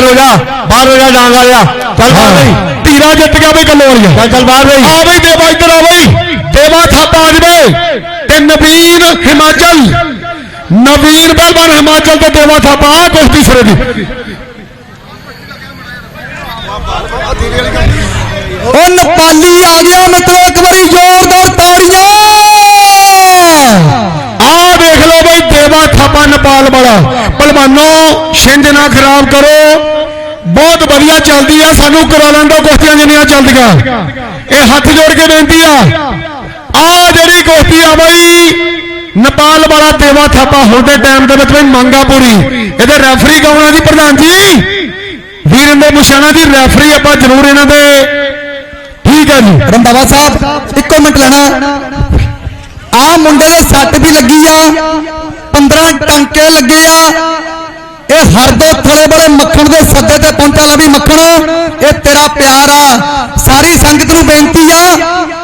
ਬਾਹਰ ਹੋ ਜਾ ਬਾਹਰ ਹੋ ਜਾ ਡਾਂਗ ਵਾਲਿਆ ਚੱਲ ਬਾਹਰ ਬਈ ਧੀਰਾ ਜਿੱਤ ਗਿਆ ਬਈ ਕਲੋਰੀਆ ਚੱਲ ਚੱਲ ਬਾਹਰ ਬਈ ਆ ਬਈ ਦੇਵਾ ਇੱਧਰ ਆ ਬਈ ਦੇਵਾ ਥਾਪਾ ਆ ਜਵੇ ਤੇ ਨਵੀਨ ਹਿਮਾਚਲ ਨਵੀਨ ਪਹਿਲਵਾਨ ਹਿਮਾਚਲ ਤੇ ਦੇਵਾ ਥਾਪਾ ਆ ਕੁਸ਼ਤੀ ਸਿਰੇ ਦੀ ਉਹ ਨੇਪਾਲੀ ਆ ਗਿਆ ਮਿੱਤਰੋ ਇੱਕ ਵਾਰੀ ਜ਼ੋਰਦਾਰ ਤਾੜੀਆਂ ਆ ਦੇਖ ਲਓ ਬਈ ਦੇਵਾ ਥਾਪਾ ਨੇਪਾਲ ਵਾਲਾ ਮੰਨੋ ਛਿੰਝ ਨਾ ਖਰਾਬ ਕਰੋ। ਬਹੁਤ ਵਧੀਆ ਚੱਲਦੀ ਆ, ਸਾਨੂੰ ਕਰਾ ਲੈਣ ਕੁਸ਼ਤੀਆਂ ਜਿੰਨੀਆਂ ਚੱਲਦੀਆਂ। ਇਹ ਹੱਥ ਜੋੜ ਕੇ ਬੇਨਤੀ ਆ। ਆ ਜਿਹੜੀ ਕੁਸ਼ਤੀ ਆ ਬਈ, ਨੇਪਾਲ ਵਾਲਾ ਦੇਵਾ ਥਾਪਾ ਹੁਣ ਟਾਈਮ ਦੇ ਵਿੱਚ ਬਈ ਮੰਗਾ ਪੂਰੀ। ਇਹਦੇ ਰੈਫਰੀ ਕੌਣ ਆ ਜੀ ਪ੍ਰਧਾਨ ਜੀ? ਵੀਰ ਨੇ ਮੁਸ਼ਾਨਾ ਜੀ ਰੈਫਰੀ ਆਪਾਂ ਜ਼ਰੂਰ ਇਹਨਾਂ ਦੇ। ਠੀਕ ਹੈ ਜੀ। ਰੰਧਾਵਾ ਸਾਹਿਬ, ਇੱਕੋ ਮਿੰਟ ਲੈਣਾ। ਆ ਮੁੰਡੇ ਦੇ ਸੱਟ ਵੀ ਲੱਗੀ ਆ। 15 ਟਾਂਕੇ ਲੱਗੇ ਆ। ਇਹ ਹਰਦੋ ਥਲੇ ਬੜੇ ਮੱਖਣ ਦੇ ਸੱਦੇ ਤੇ ਪਹੁੰਚਾ ਲਾ ਵੀ ਮੱਖਣ ਇਹ ਤੇਰਾ ਪਿਆਰ ਆ। ਸਾਰੀ ਸੰਗਤ ਨੂੰ ਬੇਨਤੀ ਆ।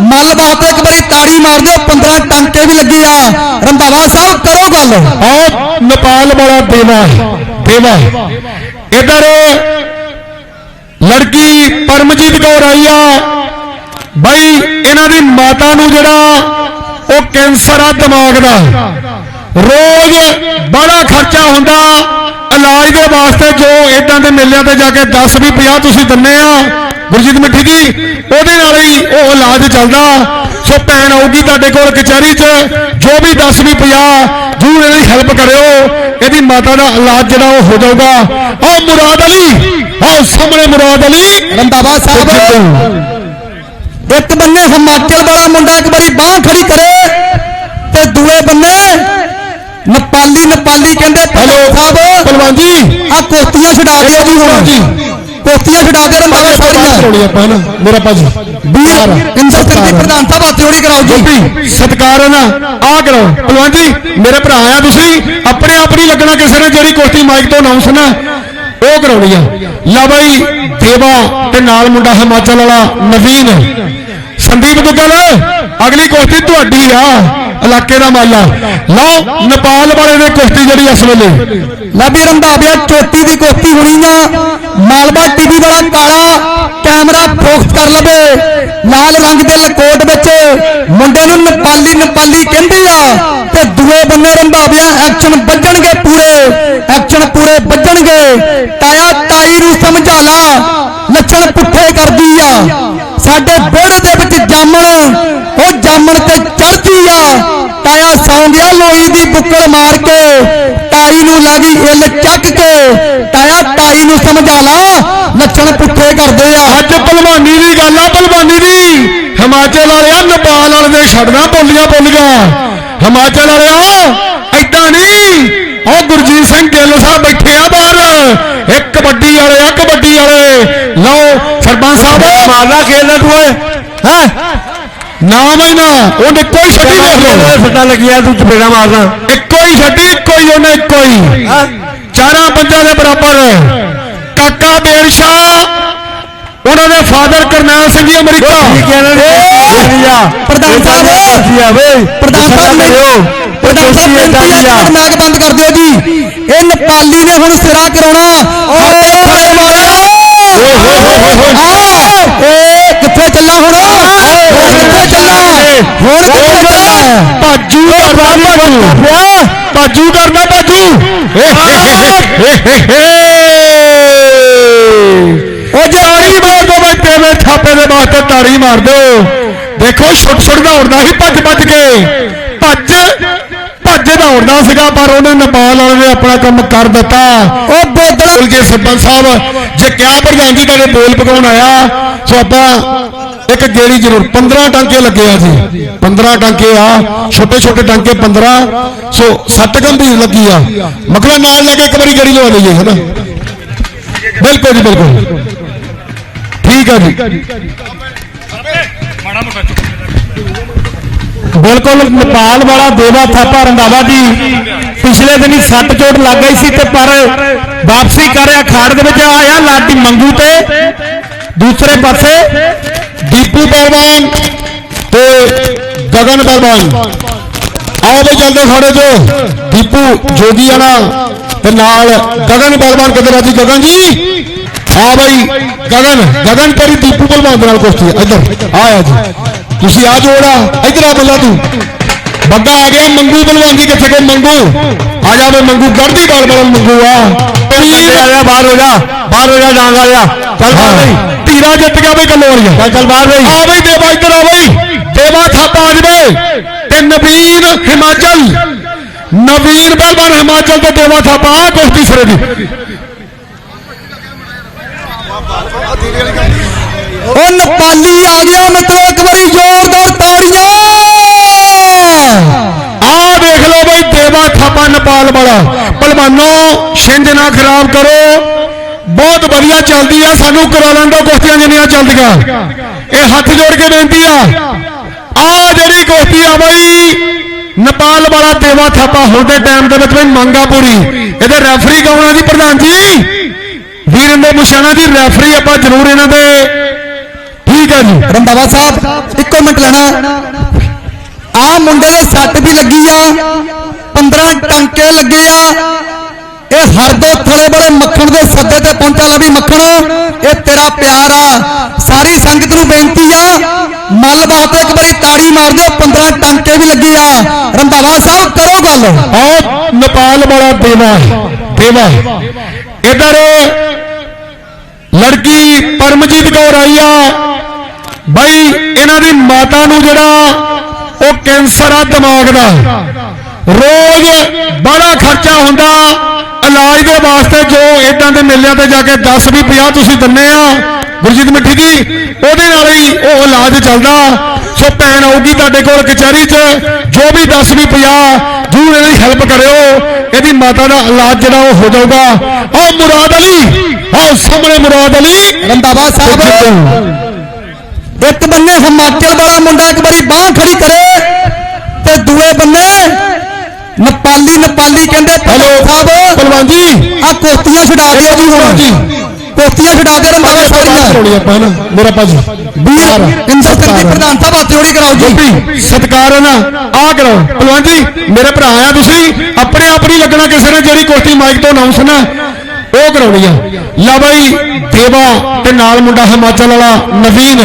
ਮੱਲ ਬਾਤ ਇੱਕ ਵਾਰੀ ਤਾੜੀ ਮਾਰ ਦਿਓ। 15 ਟਾਂਕੇ ਵੀ ਲੱਗੇ ਆ। ਰੰਧਾਵਾ ਸਾਹਿਬ, ਕਰੋ ਗੱਲ। ਆਹ ਨੇਪਾਲ ਵਾਲਾ ਦੇਵਾ। ਦੇਵਾ। ਇਧਰ ਲੜਕੀ ਪਰਮਜੀਤ ਕੌਰ ਆਈ ਆ। ਬਾਈ, ਇਹਨਾਂ ਦੀ ਮਾਤਾ ਨੂੰ ਜਿਹੜਾ ਉਹ ਕੈਂਸਰ ਆ ਦਿਮਾਗ ਦਾ। ਰੋਜ਼ ਬੜਾ ਖਰਚਾ ਹੁੰਦਾ। ਇਲਾਜ ਦੇ ਵਾਸਤੇ ਜੋ ਇਦਾਂ ਦੇ ਮੇਲਿਆਂ ਤੇ ਜਾ ਕੇ 10 ਵੀ 50 ਤੁਸੀਂ ਦਿੰਨੇ ਆ। ਗੁਰਜੀਤ ਮਿੱਠੀ ਜੀ ਉਹਦੇ ਨਾਲ ਹੀ ਉਹ ਇਲਾਜ ਚੱਲਦਾ। ਸੋ ਭੈਣ ਆਊਗੀ ਤੁਹਾਡੇ ਕੋਲ ਕਚਹਿਰੀ 'ਚ ਜੋ ਵੀ 10 ਵੀ 50 ਜਰੂਰ ਇਹਦੀ ਹੈਲਪ ਕਰਿਓ। ਇਹਦੀ ਮਾਤਾ ਦਾ ਇਲਾਜ ਜਿਹੜਾ ਉਹ ਹੋ ਜਾਊਗਾ। ਆਹ ਮੁਰਾਦ ਅਲੀ ਆਹ ਸਾਹਮਣੇ ਮੁਰਾਦ ਅਲੀ। ਰੰਦਾਵਾ ਸਾਹਿਬ। ਇੱਕ ਬੰਨੇ ਹਿਮਾਚਲ ਵਾਲਾ ਮੁੰਡਾ ਇੱਕ ਵਾਰੀ ਬਾਹ ਖੜੀ ਕਰੇ ਤੇ ਦੂਏ ਬੰਨੇ ਨੇਪਾਲੀ ਨੇਪਾਲੀ ਕਹਿੰਦੇ ਹੈਲੋ ਸਾਹਿਬ। ਪਹਿਲਵਾਨ ਜੀ। ਆ ਕੋਤੀਆਂ ਛਡਾ ਦਿਓ ਜੀ ਹੁਣ। ਜੀ ਕੋਤੀਆਂ ਛਡਾ ਰੰਦਾਵਾ ਬਾਹਰ ਸਾਰੀਆਂ ਕਰਾਉਣੀ ਆਪਾਂ ਨਾ। ਮੇਰਾ ਭਾਜੀ। ਵੀਰ ਇੰਦਰ ਸਿੰਘ ਦੀ ਪ੍ਰਧਾਨ ਹੱਥ ਜੋੜੀ ਕਰਾਓ ਜੀ। ਸਤਕਾਰ ਹੈ ਨਾ। ਆ ਕਰੋ ਪਹਿਲਵਾਨ ਜੀ ਮੇਰੇ ਭਰਾ ਆ ਤੁਸੀਂ। ਆਪਣੇ ਆਪ ਨਹੀਂ ਲੱਗਣਾ ਕਿਸੇ ਨੇ ਜਿਹੜੀ ਕੁਸ਼ਤੀ ਮਾਈਕ ਤੋਂ ਅਨਾਉਂਸ ਨਾ। ਉਹ ਕਰਾਉਣੀ ਆ। ਲਾ ਬਾਈ ਦੇਵਾ ਤੇ ਨਾਲ ਮੁੰਡਾ ਹਿਮਾਚਲ ਵਾਲਾ ਨਵੀਨ। ਸੰਦੀਪ ਦੁੱਗਲ ਅਗਲੀ ਕੁਸ਼ਤੀ ਤੁਹਾਡੀ ਆ। ਇਲਾਕੇ ਦਾ ਮਾਲਾ। ਲਓ, ਨੇਪਾਲ ਵਾਲੇ ਦੇ ਕੁਸ਼ਤੀ ਜਿਹੜੀ ਇਸ ਵੇਲੇ। ਲਾਬੀ ਰੰਧਾਵਿਆ ਚੋਟੀ ਦੀ ਕੁਸ਼ਤੀ ਹੋਣੀ ਆ। ਮਾਲਵਾ ਟੀਵੀ ਵਾਲਾ ਕਾਲਾ ਕੈਮਰਾ ਫੋਕਸ ਕਰ ਲਵੇ। ਲਾਲ ਰੰਗ ਦੇ ਲਕੋਟ ਵਿੱਚ ਮੁੰਡੇ ਨੂੰ ਨੇਪਾਲੀ ਨੇਪਾਲੀ ਕਹਿੰਦੇ ਆ। ਤੇ ਦੂਏ ਬੰਨੇ ਰੰਧਾਵਿਆ ਐਕਸ਼ਨ ਵੱਜਣਗੇ ਪੂਰੇ। ਐਕਸ਼ਨ ਪੂਰੇ ਵੱਜਣਗੇ। ਤਾਇਆ ਤਾਈ ਨੂੰ ਸਮਝਾ ਲਾ। ਲੱਛਣ ਪੁੱਠੇ ਕਰਦੀ ਆ। ਸਾਡੇ ਵਿਹੜੇ ਦੇ ਵਿੱਚ ਜਾਮਣ। ਉਹ ਜਾਮਣ ਤੇ ਚੜਦੀ ਆ ਤਾਇਆ ਸੌਂ ਗਿਆ ਬੁੱਕਲ ਮਾਰ ਕੇ ਤਾਈ ਨੂੰ ਲੱਗੀ ਇੱਲ ਚੱਕ ਕੇ। ਤਾਇਆ ਤਾਈ ਨੂੰ ਸਮਝਾ ਲਾ ਲੱਛਣ ਪੁੱਠੇ ਕਰਦੇ ਆ। ਅੱਜ ਭਲਵਾਨੀ ਦੀ ਗੱਲ ਆ ਭਲਵਾਨੀ ਦੀ। ਹਿਮਾਚਲ ਵਾਲਿਆ ਨੇਪਾਲ ਵਾਲੇ ਦੇ ਛੱਡਣਾ ਬੋਲੀਆਂ ਬੋਲੀਆਂ। ਹਿਮਾਚਲ ਵਾਲਿਆ ਐਦਾਂ ਨਹੀਂ। ਉਹ ਗੁਰਜੀਤ ਸਿੰਘ ਗਿੱਲ ਸਾਹਿਬ ਬੈਠੇ ਆ ਬਾਹਰ। ਇਹ ਕਬੱਡੀ ਵਾਲੇ ਆ ਕਬੱਡੀ ਵਾਲੇ। ਲਓ ਸਰਪੰਚ ਸਾਹਿਬ। ਮਾਰਨਾ ਖੇਲਣਾ ਤੂੰ ਓਏ। ਹੈ? ਨਾਮ ਹੀ ਨਾ ਉਹਨੇ ਕੋਈ ਛੱਡੀ ਦੇਖ ਲਓ ਸੱਟਾਂ ਲੱਗੀਆਂ ਤੂੰ ਚਪੇੜਾ ਮਾਰਨਾ ਇੱਕੋ ਹੀ ਛੱਡੀ ਇੱਕੋ ਹੀ ਉਹਨੇ ਇੱਕੋ ਹੀ ਚਾਰਾਂ ਪੰਜਾਂ ਦੇ ਬਰਾਬਰ ਕਾਕਾ ਬੇਰਸ਼ਾ ਉਹਨਾਂ ਦੇ ਫਾਦਰ ਕਰਨੈਲ ਸਿੰਘ ਜੀ ਅਮਰੀਕਾ ਪ੍ਰਧਾਨ ਸਾਹਿਬ ਜੀ ਆ ਵੇ ਪ੍ਰਧਾਨ ਸਾਹਿਬ ਪ੍ਰਧਾਨ ਸਾਹਿਬ ਬੇਨਤੀ ਹੈ ਜੀ ਮੈਚ ਬੰਦ ਕਰ ਦਿਓ ਜੀ ਇਹ ਨੇਪਾਲੀ ਨੇ ਹੁਣ ਸਿਰਾ ਕਰਾਉਣਾ ਸਾਡੇ ਖਾਣੇ ਵਾਲਾ ਏ ਕਿੱਥੇ ਚੱਲਾ ਹੁਣ? ਹੁਣ ਕਿੱਥੇ ਚੱਲਾ? ਹੁਣ ਕਿੱਥੇ ਚੱਲਾ? ਭਾਜੂ ਕਰਦਾ ਭਾਜੂ। ਭਾਜੂ ਕਰਦਾ ਭਾਜੂ। ਉਹ ਜੇ ਮਾਰ ਦੋ ਬਈ ਤੇਰੇ ਥਾਪੇ ਦੇ ਵਾਸਤੇ ਤਾੜੀ ਮਾਰ ਦਿਓ। ਦੇਖੋ ਛੁੱਟ ਛੁੱਟ ਦੌੜਦਾ ਸੀ ਭੱਜ ਭੱਜ ਕੇ। ਭੱਜ। ਦੌੜਦਾ ਸੀਗਾ ਪਰ ਉਹਨੇ ਨੇਪਾਲ ਵਾਲੇ ਨੇ ਆਪਣਾ ਕੰਮ ਕਰ ਦਿੱਤਾ। ਉਹ ਬੋਦਲ ਕੇ ਸਰਪੰਚ ਸਾਹਿਬ ਜੇ ਕਿਆ ਪ੍ਰਧਾਨ ਜੀ ਤੁਹਾਡੇ ਬੋਲ ਪਕਾਉਣ ਆਇਆ ਸੋ ਆਪਾਂ ਇੱਕ ਗੇੜੀ ਜ਼ਰੂਰ 15 ਟਾਂਕੇ ਲੱਗੇ ਆ ਜੀ 15 ਟਾਂਕੇ ਆ ਛੋਟੇ ਛੋਟੇ ਟਾਂਕੇ 15 ਸੋ ਸੱਟ ਗੰਭੀਰ ਲੱਗੀ ਆ। ਮਕਲਾ ਨਾਲ ਲੈ ਕੇ ਇੱਕ ਵਾਰੀ ਗੇੜੀ ਲਵਾ ਲਈਏ ਹਨਾ? ਬਿਲਕੁਲ ਜੀ ਬਿਲਕੁਲ। ਠੀਕ ਆ ਜੀ। ਬਿਲਕੁਲ ਨੇਪਾਲ ਵਾਲਾ ਦੇਵਾ ਥਾਪਾ ਰੰਧਾਵਾ ਜੀ। ਪਿਛਲੇ ਦਿਨੀ ਸੱਟ ਚੋਟ ਲੱਗ ਗਈ ਸੀ ਤੇ ਪਰ ਵਾਪਸੀ ਕਰਿਆ ਖਾੜ ਦੇ ਵਿੱਚ ਆਇਆ ਲਾਡੀ ਮੰਗੂ ਤੇ। ਦੂਸਰੇ ਪਾਸੇ ਦੀਪੂ ਪਹਿਲਵਾਨ ਤੇ ਗਗਨ ਪਹਿਲਵਾਨ ਆਓ ਵੀ ਜਲਦੀ ਖੜੇ ਜੋ। ਦੀਪੂ ਜੋਗੀ ਵਾਲਾ ਤੇ ਨਾਲ ਗਗਨ ਪਹਿਲਵਾਨ ਕਿੱਧਰ ਆ ਜੀ? ਗਗਨ ਜੀ? ਆ ਬਾਈ, ਗਗਨ ਗਗਨ ਤੇਰੀ ਦੀਪੂ ਪਹਿਲਵਾਨ ਦੇ ਨਾਲ ਕੁਸ਼ਤੀ ਇੱਧਰ ਆਇਆ ਜੀ। ਤੁਸੀਂ ਆ ਜੋੜਾ ਇੱਧਰ ਆ ਬੱਲਾ ਤੂੰ। ਬੱਗਾ ਆ ਗਿਆ ਮੰਗੂ ਪਹਿਲਵਾਨ ਜੀ ਕਿੱਥੇ ਗਏ ਮੰਗੂ? ਆ ਜਾ ਵੇ ਮੰਗੂ ਗੜਦੀ ਬਾਲ ਬਾਲ ਮੰਗੂ ਆ। ਅੱਗੇ ਆ ਜਾ ਬਾਹਰ ਹੋ ਜਾ ਬਾਹਰ ਹੋ ਜਾ ਡਾਂਗ ਆ ਜਾ ਚੱਲ ਬਾਹਰ ਬਈ ਧੀਰਾ ਜਿੱਤ ਗਿਆ ਬਈ ਗੱਲੋਰੀਆ ਚੱਲ ਚੱਲ ਬਾਹਰ ਬਈ। ਆ ਬਈ ਦੇਵਾ ਇੱਧਰ ਆ ਬਈ। ਦੇਵਾ ਥਾਪਾ ਆ ਜਵੇ। ਤੇ ਨਵੀਨ ਹਿਮਾਚਲ। ਨਵੀਨ ਪਹਿਲਵਾਨ ਹਿਮਾਚਲ ਤੇ ਦੇਵਾ ਥਾਪਾ ਆ ਕੁਸ਼ਤੀ ਸਿਰੇ ਦੀ। ਉਹ ਨੇਪਾਲੀ ਆ ਗਿਆ ਮਿੱਤਰੋ ਇੱਕ ਵਾਰੀ ਜ਼ੋਰਦਾਰ ਤਾੜੀਆਂ। ਆ ਵੇਖ ਲਓ ਬਈ, ਦੇਵਾ ਥਾਪਾ ਨੇਪਾਲ ਵਾਲਾ। ਪਹਿਲਵਾਨੋ, ਛਿੰਝ ਨਾ ਖਰਾਬ ਕਰੋ। ਬਹੁਤ ਵਧੀਆ ਚੱਲਦੀ ਆ, ਸਾਨੂੰ ਕਰਾ ਲੈਣ ਕੁਸ਼ਤੀਆਂ ਜਿੰਨੀਆਂ ਚੱਲਦੀਆਂ। ਇਹ ਹੱਥ ਜੋੜ ਕੇ ਬੇਨਤੀ ਆ। ਆ ਜਿਹੜੀ ਕੁਸ਼ਤੀ ਆ ਬਈ, ਨੇਪਾਲ ਵਾਲਾ ਦੇਵਾ ਥਾਪਾ ਹੁਣ ਦੇ ਟਾਈਮ ਦੇ ਵਿੱਚ ਬਈ, ਮੰਗਾ ਪੂਰੀ। ਇਹਦੇ ਰੈਫਰੀ ਕੌਣ ਆ ਜੀ, ਪ੍ਰਧਾਨ ਜੀ? ਵੀਰਿੰਦਰ ਮੁਸ਼ਾਣਾ ਜੀ ਰੈਫਰੀ ਆਪਾਂ ਜ਼ਰੂਰ ਇਹਨਾਂ ਦੇ ਠੀਕ ਜੀ ਰੰਧਾਵਾ ਸਾਹਿਬ, ਇੱਕੋ ਮਿੰਟ ਲੈਣਾ। ਆ ਮੁੰਡੇ ਦੇ ਸੱਟ ਵੀ ਲੱਗੀ ਆ 15 ਟਾਂਕੇ ਲੱਗੇ ਆ। ਇਹ ਹਰਦੋ ਥਲੇ ਬੜੇ ਮੱਖਣ ਦੇ ਸੱਦੇ ਤੇ ਪਹੁੰਚਾ ਲਾ ਵੀ ਮੱਖਣ, ਇਹ ਤੇਰਾ ਪਿਆਰ ਆ। ਸਾਰੀ ਸੰਗਤ ਨੂੰ ਬੇਨਤੀ ਆ, ਮੱਲ ਬਾਤ ਇੱਕ ਵਾਰੀ ਤਾੜੀ ਮਾਰ ਦਿਓ 15 ਟਾਂਕੇ ਵੀ ਲੱਗੇ ਆ। ਰੰਧਾਵਾ ਸਾਹਿਬ, ਕਰੋ ਗੱਲ। ਆ ਨੇਪਾਲ ਵਾਲਾ ਦੇਵਾ ਦੇਵਾ ਇਧਰ ਲੜਕੀ ਪਰਮਜੀਤ ਕੌਰ ਆਈ ਆ। ਬਈ ਇਹਨਾਂ ਦੀ ਮਾਤਾ ਨੂੰ ਜਿਹੜਾ ਉਹ ਕੈਂਸਰ ਆ ਦਿਮਾਗ ਦਾ। ਰੋਜ਼ ਬੜਾ ਖਰਚਾ ਹੁੰਦਾ। ਇਲਾਜ ਦੇ ਵਾਸਤੇ ਜੋ ਇਦਾਂ ਦੇ ਮੇਲਿਆਂ ਤੇ ਜਾ ਕੇ 10 ਵੀ 50 ਤੁਸੀਂ ਦਿੰਨੇ ਆ। ਗੁਰਜੀਤ ਮਿੱਠੀ ਜੀ ਉਹਦੇ ਨਾਲ ਹੀ ਉਹ ਇਲਾਜ ਚੱਲਦਾ। ਸੋ ਭੈਣ ਆਊਗੀ ਤੁਹਾਡੇ ਕੋਲ ਕਚਹਿਰੀ 'ਚ। ਜੋ ਵੀ 10 ਵੀ 50 ਜਰੂਰ ਇਹਦੀ ਹੈਲਪ ਕਰਿਓ। ਇਹਦੀ ਮਾਤਾ ਦਾ ਇਲਾਜ ਜਿਹੜਾ ਉਹ ਹੋ ਜਾਊਗਾ। ਆਹ ਮੁਰਾਦ ਅਲੀ ਆਹ ਸਾਹਮਣੇ ਮੁਰਾਦ ਅਲੀ। ਰੰਧਾਵਾ ਸਾਹਿਬ। ਇੱਕ ਬੰਨੇ ਹਿਮਾਚਲ ਵਾਲਾ ਮੁੰਡਾ ਇੱਕ ਵਾਰੀ ਬਾਹ ਖੜੀ ਕਰੇ ਤੇ ਦੂਏ ਬੰਨੇ ਨੇਪਾਲੀ ਨੇਪਾਲੀ ਕਹਿੰਦੇ ਹੈਲੋ ਸਾਹਿਬ ਪਹਿਲਵਾਨ ਜੀ। ਆ ਕੋਤੀਆਂ ਛਡਾ ਦਿਓ ਜੀ ਹੁਣ। ਕੋਤੀਆਂ ਛਡਾ ਰੰਧਾਵਾ ਸਾਰੀਆਂ ਕਰਾਉਣੀ ਆਪਾਂ ਨਾ ਮੇਰਾ ਭਾਜੀ ਵੀਰ ਪ੍ਰਧਾਨ ਕਰਾਓ ਜੀ। ਸਤਕਾਰ ਹੈ ਨਾ ਆ ਕਰੋ ਪਹਿਲਵਾਨ ਜੀ ਮੇਰੇ ਭਰਾ ਆ ਤੁਸੀਂ ਆਪਣੇ ਆਪ ਨਹੀਂ ਲੱਗਣਾ ਕਿਸੇ ਨੇ ਜਿਹੜੀ ਕੁਸ਼ਤੀ ਮਾਈਕ ਤੋਂ ਅਨਾਉਂਸ ਨਾ। ਉਹ ਕਰਾਉਣੀ ਆ। ਲਾ ਬਾਈ ਦੇਵਾ ਤੇ ਨਾਲ ਮੁੰਡਾ ਹਿਮਾਚਲ ਵਾਲਾ ਨਵੀਨ।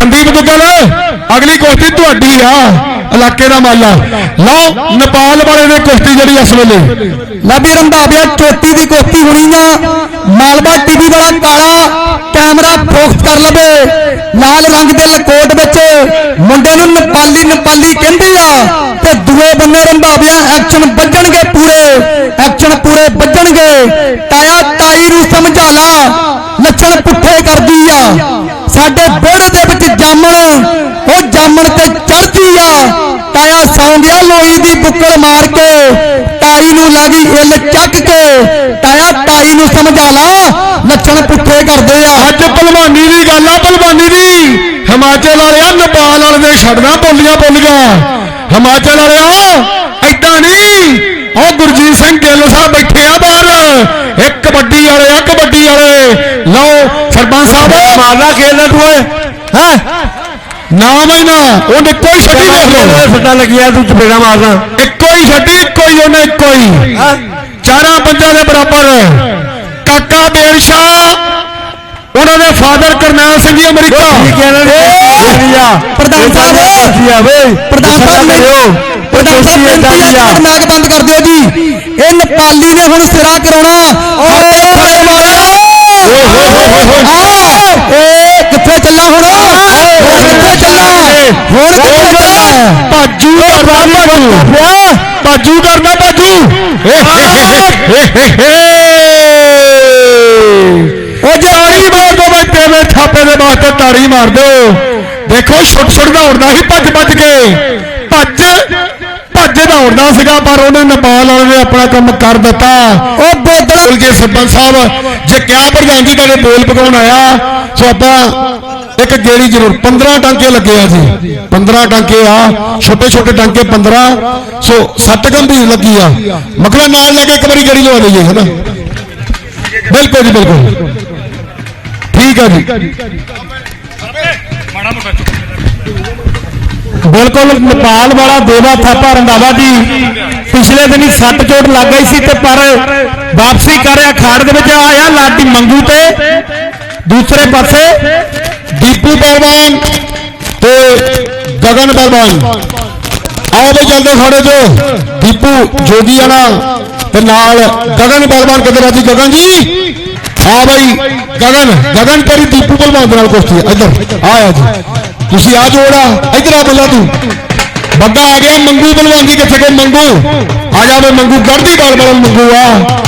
ਸੰਦੀਪ ਦੁੱਗਲ ਅਗਲੀ ਕੁਸ਼ਤੀ ਤੁਹਾਡੀ ਆ, ਇਲਾਕੇ ਦਾ ਮਾਲਾ। ਲਓ, ਨੇਪਾਲ ਵਾਲੇ ਨੇ ਕੁਸ਼ਤੀ ਜਿਹੜੀ ਇਸ ਵੇਲੇ। ਲਾਬੀ ਰੰਧਾਵਿਆ ਚੋਟੀ ਦੀ ਕੁਸ਼ਤੀ ਹੋਣੀ ਆ। ਮਾਲਵਾ ਟੀਵੀ ਵਾਲਾ ਕਾਲਾ ਕੈਮਰਾ ਫੋਕਸ ਕਰ ਲਵੇ। ਲਾਲ ਰੰਗ ਦੇ ਲਕੋਟ ਵਿੱਚ ਮੁੰਡੇ ਨੂੰ ਨੇਪਾਲੀ ਨੇਪਾਲੀ ਕਹਿੰਦੇ ਆ। ਤੇ ਦੂਏ ਬੰਨੇ ਰੰਧਾਵਿਆ ਐਕਸ਼ਨ ਵੱਜਣਗੇ ਪੂਰੇ। ਐਕਸ਼ਨ ਪੂਰੇ ਵੱਜਣਗੇ। ਤਾਇਆ ਤਾਈ ਨੂੰ ਸਮਝਾ ਲਾ। ਲੱਛਣ ਪੁੱਠੇ ਕਰਦੀ ਆ। ਸਾਡੇ ਵਿਹੜੇ ਦੇ ਵਿੱਚ ਜਾਮਣ, ਉਹ ਜਾਮਣ ਤੇ ਚੜਦੀ ਆ। ਤਾਇਆ ਸੌਂ ਗਿਆ ਲੋਈ ਦੀ ਬੁੱਕਲ ਮਾਰ ਕੇ, ਤਾਈ ਨੂੰ ਲੱਗੀ ਇੱਲ ਚੱਕ ਕੇ। ਤਾਇਆ, ਤਾਈ ਨੂੰ ਸਮਝਾ ਲਾ ਲੱਛਣ ਪੁੱਠੇ ਕਰਦੇ ਆ। ਅੱਜ ਭਲਵਾਨੀ ਦੀ ਗੱਲ ਆ, ਭਲਵਾਨੀ ਦੀ। ਹਿਮਾਚਲ ਵਾਲਿਆ ਨੇਪਾਲ ਵਾਲੇ ਦੇ ਛੱਡਣਾ ਬੋਲੀਆਂ ਬੋਲੀਆਂ। ਹਿਮਾਚਲ ਵਾਲਿਆ ਐਦਾਂ ਨਹੀਂ। ਉਹ ਗੁਰਜੀਤ ਸਿੰਘ ਗਿੱਲ ਸਾਹਿਬ ਬੈਠੇ ਆ ਬਾਹਰ। ਇਹ ਕਬੱਡੀ ਵਾਲੇ, ਆ ਕਬੱਡੀ ਵਾਲੇ। ਲਓ, ਸਰਪੰਚ ਸਾਹਿਬ। ਮਾਰਨਾ ਖੇਲਣਾ ਤੂੰ ਓਏ। ਹੈ? ਨਾਮ ਹੀ ਨਾ ਉਹਨੇ ਕੋਈ ਛੱਡੀ ਦੇਖ ਲਓ ਸੱਟਾਂ ਲੱਗੀਆਂ ਤੂੰ ਚਪੇੜਾ ਮਾਰਦਾ। ਇੱਕੋ ਹੀ ਛੱਡੀ ਇੱਕੋ ਹੀ ਉਹਨੇ ਇੱਕੋ ਹੀ। ਚਾਰਾਂ ਪੰਜਾਂ ਦੇ ਬਰਾਬਰ। ਕਾਕਾ ਬੇਰਸ਼ਾ ਉਹਨਾਂ ਦੇ ਫਾਦਰ ਕਰਨੈਲ ਸਿੰਘ ਜੀ ਅਮਰੀਕਾ। ਪ੍ਰਧਾਨ ਸਾਹਿਬ ਆ ਵੇ ਪ੍ਰਧਾਨ ਸਾਹਿਬ ਪ੍ਰਧਾਨ ਸਾਹਿਬ ਬੇਨਤੀ ਹੈ ਮੈਚ ਬੰਦ ਕਰ ਦਿਓ ਜੀ। ਇਹ ਨੇਪਾਲੀ ਨੇ ਹੁਣ ਸਿਰਾ ਕਰਾਉਣਾ ਹਰਦੇ ਥਲੇ ਵਾਲਾ ਏ ਕਿੱਥੇ ਚੱਲਾ ਹੁਣ ਹੁਣ ਕਿੱਥੇ ਚੱਲਾ ਹੁਣ ਕਿੱਥੇ ਚੱਲਾ ਭਾਜੂ ਕਰਦਾ ਭਾਜੂ ਭਾਜੂ ਕਰਦਾ ਭਾਜੂ ਉਹ ਜੇ ਤਾੜੀ ਮਾਰ ਦੋ ਤੇਰੇ ਥਾਪੇ ਦੇ ਵਾਸਤੇ ਤਾੜੀ ਮਾਰ ਦਿਓ ਦੇਖੋ ਛੁੱਟ ਛੁੱਟ ਦੌੜਦਾ ਸੀ ਭੱਜ ਭੱਜ ਕੇ। ਭੱਜ ਭੱਜ ਦੌੜਦਾ ਸੀਗਾ ਪਰ ਉਹਨੇ ਨੇਪਾਲ ਵਾਲੇ ਨੇ ਆਪਣਾ ਕੰਮ ਕਰ ਦਿੱਤਾ। ਉਹ ਬੋਦਲ ਕੇ ਸਰਪੰਚ ਸਾਹਿਬ ਜੇ ਕਿਆ ਪ੍ਰਧਾਨ ਜੀ ਕਦੇ ਬੋਲ ਪਕਾਉਣ ਆਇਆ ਸੋ ਆਪਾਂ ਇੱਕ ਗੇੜੀ ਜ਼ਰੂਰ 15 ਟਾਂਕੇ ਲੱਗੇ ਆ ਜੀ 15 ਟਾਂਕੇ ਆ, ਛੋਟੇ ਛੋਟੇ ਟਾਂਕੇ 15 ਸੋ ਸੱਟ ਗੰਭੀਰ ਲੱਗੀ ਆ। ਮਕਰਾ ਨਾਲ ਲੈ ਕੇ ਇੱਕ ਵਾਰੀ ਗੇੜੀ ਲਵਾ ਲਈਏ, ਹਨਾ? ਬਿਲਕੁਲ ਜੀ, ਬਿਲਕੁਲ। ਠੀਕ ਆ ਜੀ। ਬਿਲਕੁਲ, ਨੇਪਾਲ ਵਾਲਾ ਦੇਵਾ ਥਾਪਾ ਰੰਧਾਵਾ ਜੀ। ਪਿਛਲੇ ਦਿਨੀ ਸੱਟ ਚੋਟ ਲੱਗ ਗਈ ਸੀ ਤੇ ਪਰ ਵਾਪਸੀ ਕਰ ਰਿਹਾ, ਖਾੜ ਦੇ ਵਿੱਚ ਆਇਆ, ਲਾਡੀ ਮੰਗੂ ਤੇ। ਦੂਸਰੇ ਪਾਸੇ ਦੀਪੂ ਪਹਿਲਵਾਨ ਤੇ ਗਗਨ ਪਹਿਲਵਾਨ ਆਓ ਬਈ ਜਲਦੀ ਖੜੇ ਜੋ। ਦੀਪੂ ਜੋਗੀ ਵਾਲਾ ਤੇ ਨਾਲ ਗਗਨ ਪਹਿਲਵਾਨ ਕਿੱਧਰ ਆ ਜੀ? ਗਗਨ ਜੀ? ਆ ਬਈ, ਗਗਨ ਗਗਨ ਤੇਰੀ ਦੀਪੂ ਪਹਿਲਵਾਨ ਦੇ ਨਾਲ ਕੁਸ਼ਤੀ ਇੱਧਰ ਆਇਆ ਜੀ। ਤੁਸੀਂ ਆ ਜੋੜਾ ਇੱਧਰ ਆ ਬੱਲਾ ਤੂੰ। ਵੱਡਾ ਆ ਗਿਆ ਮੰਗੂ ਪਹਿਲਵਾਨ ਜੀ ਕਿੱਥੇ ਗਏ? ਮੰਗੂ। ਆ ਜਾ ਬਈ ਮੰਗੂ। ਗੜਦੀ ਬਾਲ ਬਾਲ ਮੰਗੂ ਆ।